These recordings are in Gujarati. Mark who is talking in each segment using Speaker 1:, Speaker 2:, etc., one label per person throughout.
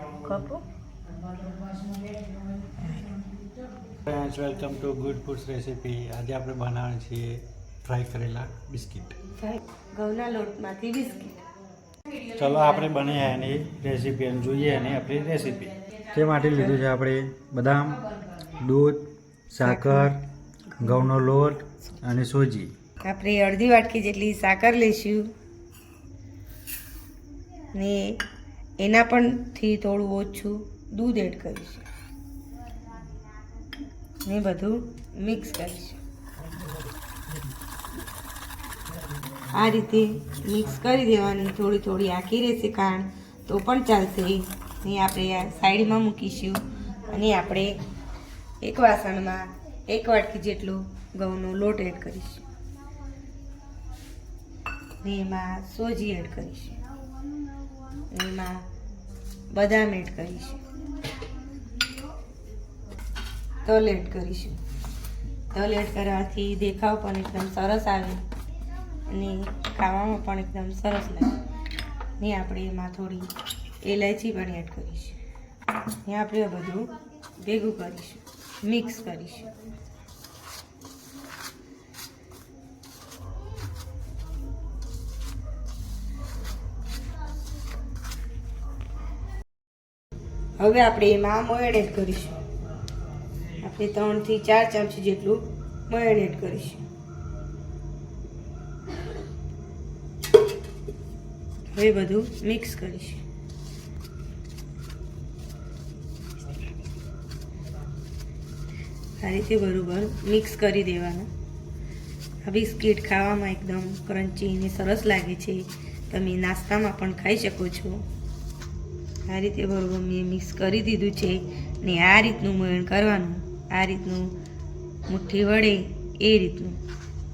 Speaker 1: કપો
Speaker 2: friends welcome to good foods recipe આજે આપણે બનાવવાની છીએ ફ્રાય કરેલા બિસ્કિટ
Speaker 1: ઘઉંના લોટમાંથી બિસ્કિટ
Speaker 2: ચલો આપણે બનાવીએ એની રેસીપી અને જોઈએ એની આપણી રેસીપી તે માટે લીધું છે આપણે બદામ દૂધ સાકર ઘઉંનો લોટ અને સોજી.
Speaker 1: આપણે અડધી વાટકી જેટલી સાકર લઈશું. ને એના પણથી થોડું ઓછું દૂધ એડ કરીશું. ને બધું મિક્સ કરીશું. આ રીતે મિક્સ કરી દેવાની, થોડી થોડી આખી રહેશે કારણ તો પણ ચાલશે. ને આપણે સાઈડમાં મૂકીશું. અને આપણે એક વાસણમાં એક વાટકી જેટલો ઘઉંનો લોટ એડ કરીશું. ને એમાં સોજી એડ કરીશું. એમાં બદામ એડ કરીશું. તલ એડ કરીશું. તલ એડ કરવાથી દેખાવ પણ એકદમ સરસ આવે અને ખાવામાં પણ એકદમ સરસ લાગે. ને આપણે એમાં થોડી એલાયચી પણ એડ કરીશું. ને આપણે બધું ભેગું કરીશું. મિક્સ કરીશું. હવે આપણે એમાં મોયણ કરીશું. આપણે ત્રણથી ચાર ચમચી જેટલું મયોનેટ કરીશું. હવે બધું મિક્સ કરીશું. આ રીતે બરોબર મિક્સ કરી દેવાનું. આ બિસ્કિટ ખાવામાં એકદમ ક્રન્ચી અને સરસ લાગે છે. તમે નાસ્તામાં પણ ખાઈ શકો છો. આ રીતે બરોબર મેં મિક્સ કરી દીધું છે ને આ રીતનું મોયણ કરવાનું, આ રીતનું મુઠ્ઠી વડે એ રીતનું.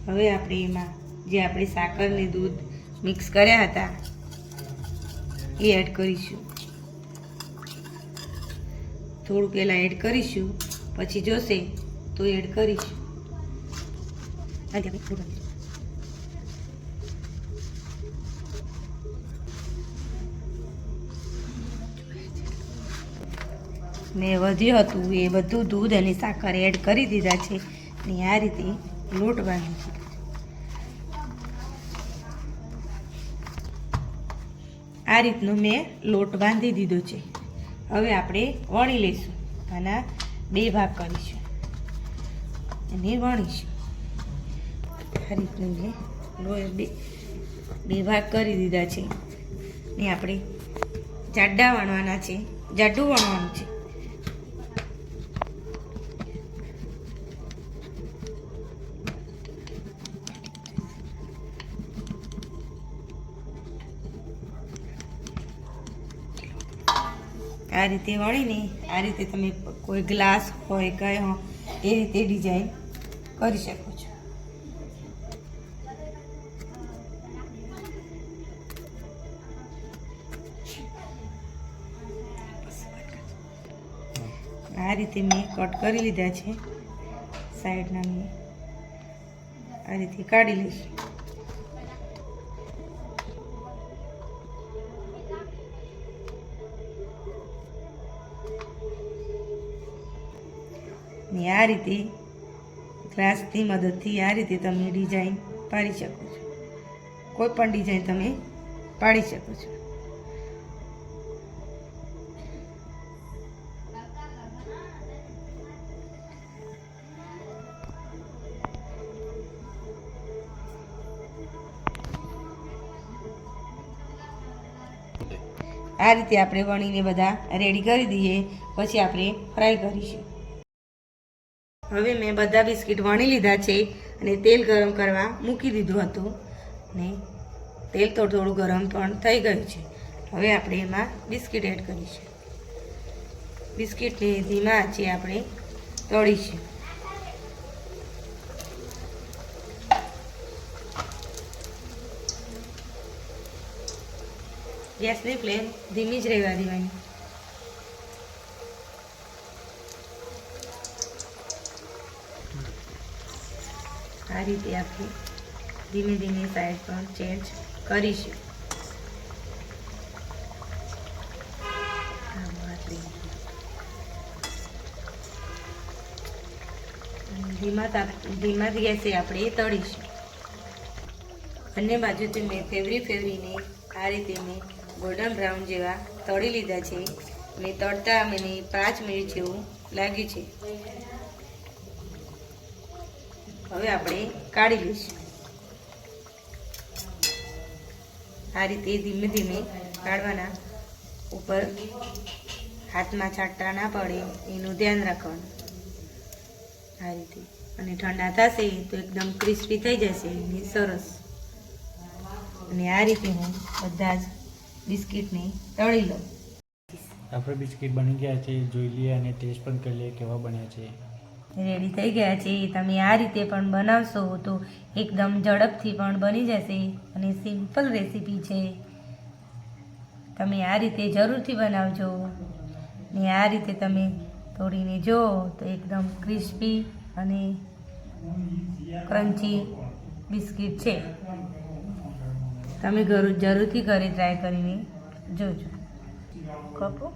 Speaker 1: હવે આપણે એમાં જે આપણે સાકર ને દૂધ મિક્સ કર્યા હતા, એ એડ કરીશું. થોડુંક પહેલાં એડ કરીશું, પછી જોશે તો એડ કરીશું. મેં વધ્યું હતું, એ બધું દૂધ અને સાકર એડ કરી દીધા છે ને આ રીતે લોટ બાંધી દીધો. આ રીતનું મેં લોટ બાંધી દીધો છે. હવે આપણે વણી લઈશું. આના બે ભાગ કરીશું. અને વણીશું. આ રીતનું મેં બે બે ભાગ કરી દીધા છે. ને આપણે જાડા વણવાના છે. જાડું વણવાનું છે. આ રીતે વળીને, આ રીતે તમે કોઈ ગ્લાસ હોય, કઈ હો એ રીતે ડિઝાઇન કરી શકો છો. આ રીતે મેં કટ કરી લીધા છે. સાઈડના મેં આ રીતે કાઢી લઈશ. ને આ રીતે ગ્લાસની મદદથી આ રીતે તમે ડિઝાઇન પાડી શકો છો. કોઈ પણ ડિઝાઇન તમે પાડી શકો છો. આ રીતે આપણે વણીને બધા રેડી કરી દઈએ, પછી આપણે ફ્રાય કરીશું. હવે મેં બધા બિસ્કિટ વણી લીધા છે અને તેલ ગરમ કરવા મૂકી દીધું હતું ને તેલ તો થોડું ગરમ પણ થઈ ગયું છે. હવે આપણે એમાં બિસ્કિટ એડ કરીશું. બિસ્કિટને ધીમા આંચે આપણે તળીશું. ગેસની ફ્લેમ ધીમી જ રહેવા દેવાની. આ રીતે આપણે ધીમે ધીમે સાઈડ પણ ચેન્જ કરીશું. ધીમા તાપ ગેસે આપણે તળીશું. બંને બાજુથી મેં ફેવરી ફેવરીને આ રીતે મેં ગોલ્ડન બ્રાઉન જેવા તળી લીધા છે. મેં તળતા મને પાંચ મિનિટ જેવું લાગ્યું છે. હવે આપણે કાઢી લઈશું. આ રીતે ધીમે ધીમે કાઢવાના ઉપર હાથમાં છાંટા ના પડે, એનું ધ્યાન રાખવાનું. આ રીતે. અને ઠંડા થશે તો એકદમ ક્રિસ્પી થઈ જશે અને સરસ. અને આ રીતે હું બધા જ બિસ્કિટને તળી લઉં.
Speaker 2: આપણે બિસ્કિટ બની ગયા છે, જોઈ લઈએ અને ટેસ્ટ પણ કરી લઈએ કેવા બન્યા છે.
Speaker 1: રેડી થઈ ગયા છે. તમે આ રીતે પણ બનાવશો તો એકદમ ઝડપથી પણ બની જશે અને સિમ્પલ રેસીપી છે. તમે આ રીતે જરૂરથી બનાવજો. ને આ રીતે તમે તોડીને જુઓ તો એકદમ ક્રિસ્પી અને ક્રન્ચી બિસ્કિટ છે. તમે ઘર જરૂરથી ઘરે ટ્રાય કરીને જોજો. કપો